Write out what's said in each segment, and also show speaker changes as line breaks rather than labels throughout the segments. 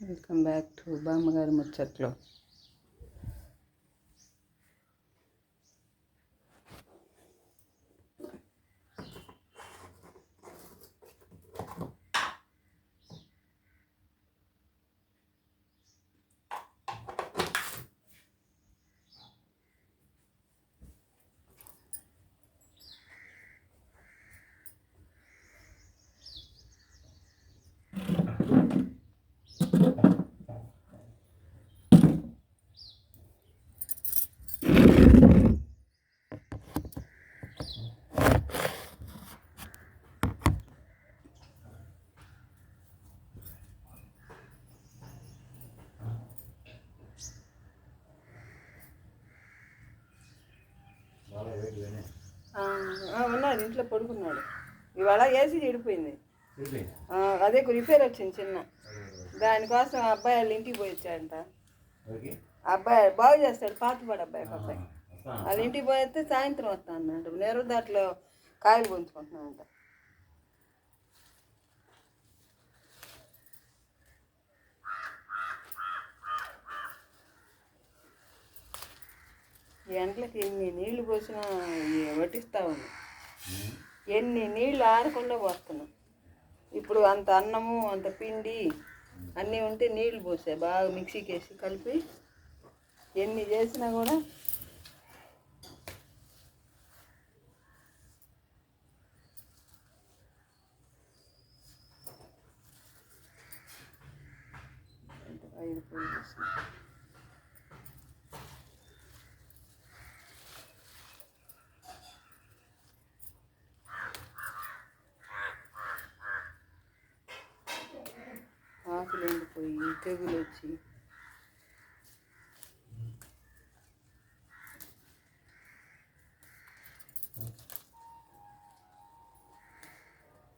Welcome back to బామ్మగారి ముచ్చట్లు ఉన్నాడు ఇంట్లో పడుకున్నాడు. ఇవాళ ఏసీ చెడిపోయింది. అదే రిపేర్ వచ్చింది చిన్న. దానికోసం ఆ అబ్బాయి వాళ్ళ ఇంటికి పోయి వచ్చాడంట ఆ అబ్బాయి బాగు చేస్తాడు పాతపాడు అబ్బాయి ఒక అబ్బాయి వాళ్ళ ఇంటికి పోయితే సాయంత్రం వస్తా అన్నాడు నేను దాంట్లో కాయలు పొంచుకుంటున్నానంట ఎండలకి ఎన్ని నీళ్ళు పోసినా ఈ వడ్డిస్తా ఉంది ఎన్ని నీళ్ళు ఆడకుండా పోస్తున్నాం. ఇప్పుడు అంత అన్నము అంత పిండి అన్నీ ఉంటే నీళ్ళు పోసాయి బాగా మిక్సీకి వేసి కలిపి ఎన్ని చేసినా కూడా ఎంత ఐదు పూలు చేసినా. ఆకులు ఎండిపోయి తెగులు వచ్చి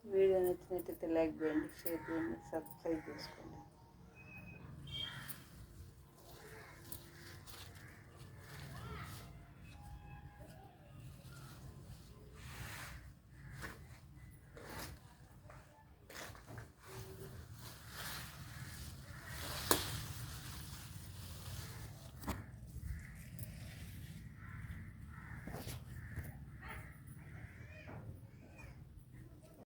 వీడియో నచ్చినట్టయితే లైక్ చేయండి షేర్ చేయండి సబ్స్క్రైబ్ చేసుకోండి.